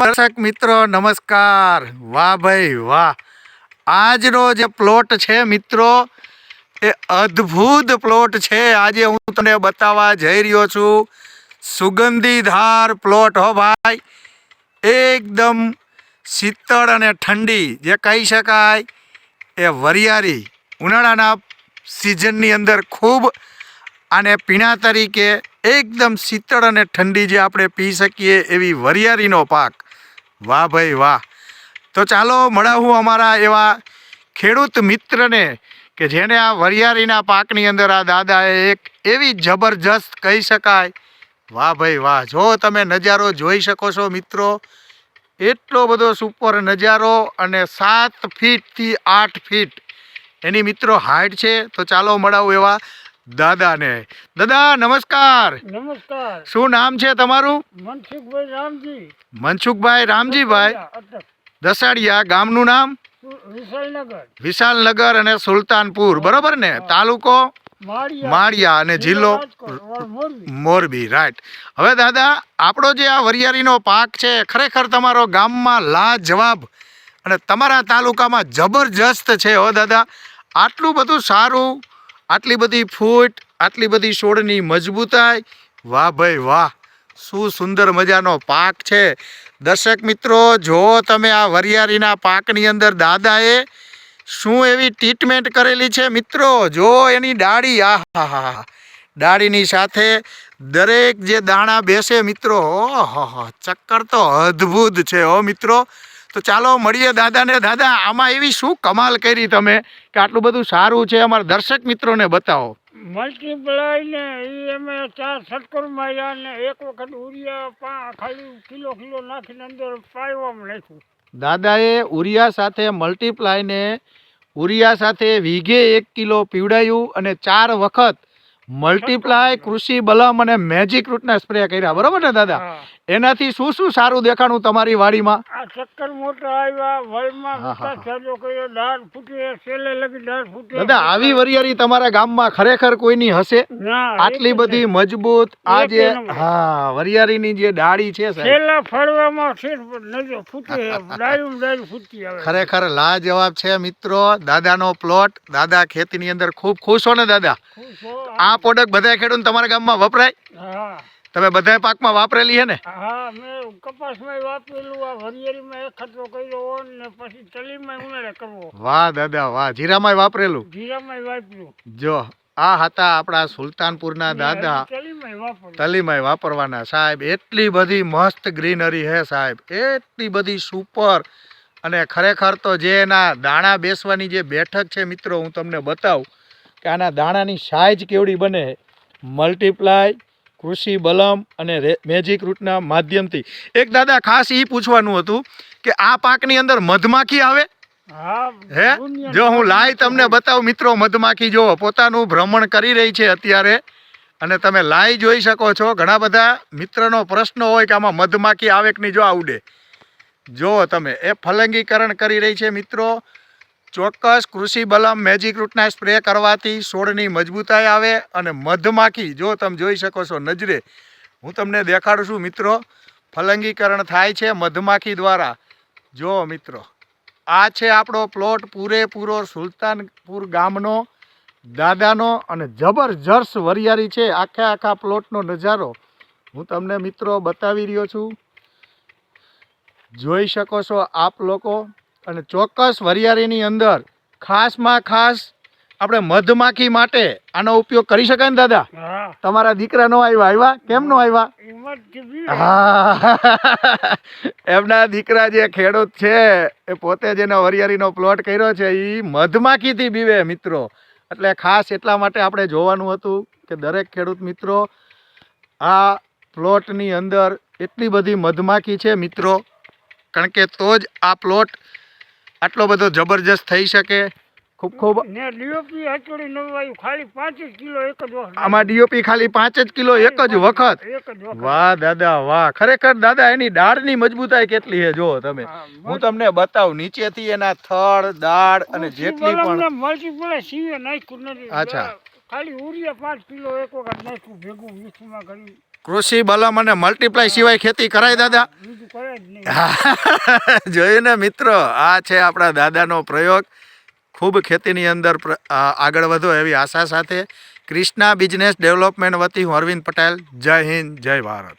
દર્શક મિત્રો, નમસ્કાર. વાહ ભાઈ, વાહ. આજનો જે પ્લોટ છે મિત્રો, એ અદ્ભુત પ્લોટ છે. આજે હું તમને બતાવવા જઈ રહ્યો છું. સુગંધીધાર પ્લોટ હો ભાઈ. એકદમ શીતળ અને ઠંડી, જે કહી શકાય, એ વરિયાળી. ઉનાળાના સિઝનની અંદર ખૂબ આને પીણા તરીકે એકદમ શીતળ અને ઠંડી જે આપણે પી શકીએ એવી વરિયાળીનો પાક. વાહ ભાઈ વાહ. તો ચાલો મળાવું અમારા એવા ખેડૂત મિત્રને કે જેને આ વરિયાળીના પાકની અંદર આ દાદાએ એક એવી જબરજસ્ત કહી શકાય. વાહ ભાઈ વાહ. જો તમે નજારો જોઈ શકો છો મિત્રો, એટલો બધો સુપર નજારો અને સાત ફીટથી આઠ ફીટ. એની મિત્રો હાઈટ છે, તો ચાલો મળાવું એવા દાદાને. દાદા નમસ્કાર. નમસ્કાર. શું નામ છે તમારું? મનસુખભાઈ રામજી. મનસુખભાઈ રામજીભાઈ દસાડિયા ગામનું નામ? વિશાલનગર. વિશાલનગર અને સુલતાનપુર. બરોબર ને? તાલુકો? માળિયા. અને જિલ્લો મોરબી. મોરબી રાઈટ હવે દાદા આપણો જે આ વરિયાળીનો પાક છે ખરેખર તમારો ગામમાં લાજવાબ અને તમારા તાલુકામાં જબરજસ્ત છે હો દાદા. આટલું બધું સારું આટલી બધી ફૂટ, આટલી બધી છોડની મજબૂતાઈ. વાહ ભાઈ વાહ, શું સુંદર મજાનો પાક છે. દર્શક મિત્રો, જો તમે આ વરિયાળીના પાકની અંદર દાદાએ શું એવી ટ્રીટમેન્ટ કરેલી છે મિત્રો? જો એની ડાળી, આહા ડાળીની સાથે દરેક જે દાણા બેસે મિત્રો ઓહ ચક્કર તો અદ્ભુત છે હો મિત્રો. તો ચાલો મળીએ દાદાને. દાદા આમાં એવી શું કમાલ કરી તમે કે આટલું બધું સારું છે? અમારા દર્શક મિત્રોને બતાવો. મલ્ટીપ્લાયને એ અમે ચાર સટકોર માર્યા ને એક વખત ઉરિયા ખાલી કિલો કિલો નાખીને અંદર પાયવામાં નાખ્યું. દાદાએ ઉરિયા સાથે મલ્ટીપ્લાયને ઉરિયા સાથે વીઘે એક કિલો પીવડાયું અને ચાર વખત મલ્ટીપ્લાય કૃષિ બલમ અને મેજિક રૂટના સ્પ્રે કર્યા. બરોબર ને દાદા? એનાથી શું શું સારું દેખાણું તમારી વાડીમાં? આ ચક્કર મોટા આવ્યા વળમાં કર્યો દાળ ફૂટી સેલે લગી દાળ ફૂટી. દાદા આવી વરિયારી તમારા ગામમાં ખરેખર કોઈની હશે? આટલી બધી મજબૂત આ જે હા વરિયાળીની જે ડાળી છે સેલા ફળવામાં છે નજો ફૂટે ડાયું ડાળું ફૂટી આવે. ખરેખર લાજવાબ છે મિત્રો. દાદાનો પ્લોટ દાદા ખેતીની અંદર ખૂબ ખુશ હો ને દાદા? આપ આ પ્રોડક્ટ બધા ખેડૂત તમારા ગામમાં વપરાય? હા. તમે બધા પાકમાં વાપરેલી છે ને? હા મેં કપાસમાં વાપરેલું આ વરિયાળીમાં એક ખતરો કર્યો ને પછી તલીમાં ઉનાળે કરવો. વાહ દાદા વાહ. જીરામાં વાપરેલું? જીરામાં વાપર્યું. જો આ હતા આપણા સુલતાનપુરના દાદા. તલીમાય વાપરવાના. સાહેબ એટલી બધી મસ્ત ગ્રીનરી હે સાહેબ. એટલી બધી સુપર. અને ખરેખર તો જે એના દાણા બેસવાની જે બેઠક છે મિત્રો હું તમને બતાવું કે આના દાણાની સાઇઝ કેવડી બને? મલ્ટીપ્લાય કૃષિ બલમ અને મેજિક રૂટના માધ્યમથી. એક દાદા ખાસ એ પૂછવાનું હતું કે આ પાકની અંદર મધમાખી આવે? હા હે? જો હું લાઈ તમને બતાવું મિત્રો મધમાખી જો પોતાનું ભ્રમણ કરી રહી છે અત્યારે. અને તમે લાઈ જોઈ શકો છો ઘણા બધા મિત્રનો પ્રશ્ન હોય કે આમાં મધમાખી આવે કે નહીં જો આવડે. જો તમે એ ફલંગીકરણ કરી રહી છે મિત્રો. ચોક્કસ કૃષિ બલમ મેજિક રૂટના સ્પ્રે કરવાથી છોડની મજબૂતાઈ આવે અને મધમાખી, જો તમે જોઈ શકો છો નજરે, હું તમને દેખાડું છું મિત્રો, ફલંગીકરણ થાય છે મધમાખી દ્વારા. જો મિત્રો, આ છે આપણો પ્લોટ પૂરેપૂરો સુલતાનપુર ગામનો, દાદાનો અને જબરજસ્ત વરિયાળી છે આખા આખા પ્લોટનો નજારો. હું તમને મિત્રો બતાવી રહ્યો છું. જોઈ શકો છો આપ લોકો અને ચોક્કસ વરિયાળીની અંદર ખાસમાં ખાસ આપણે મધમાખી માટે આનો ઉપયોગ કરી શકાય ને દાદા? તમારા દીકરા નો આવ્યા આવ્યા? કેમ નો આવ્યા? હા. એમના દીકરા જે ખેડૂત છે એ પોતે જેને વરિયાળીનો પ્લોટ કર્યો છે એ મધમાખીથી બીવે મિત્રો. એટલે ખાસ એટલા માટે આપણે જોવાનું હતું કે દરેક ખેડૂત મિત્રો આ પ્લોટની અંદર એટલી બધી મધમાખી છે મિત્રો. કારણ કે તો જ આ પ્લોટ આટલો બધો જબરજસ્ત થઈ શકે? ખૂબ ખૂબ ને આમાં ડીઓપી ખાલી પાંચ જ કિલો એક જ વખત? વાહ દાદા વાહ. ખરેખર દાદા એની દાળની મજબૂતાઈ કેટલી છે? જો તમે હું તમને બતાવું નીચેથી એના થળ દાળ અને જેટલી પણ અચ્છા. ખાલી ઉરિયા પાંચ કિલો એક વખત નાખ્યું ભેગું વીસમાં કરી કૃષિ બલમ અને મલ્ટીપ્લાય સિવાય ખેતી કરાય દાદા? જોયું ને મિત્રો આ છે આપણા દાદાનો પ્રયોગ. ખૂબ ખેતીની અંદર આગળ વધો એવી આશા સાથે. ક્રિષ્ના બિઝનેસ ડેવલપમેન્ટ વતી હું અરવિંદ પટેલ. જય હિન્દ જય ભારત.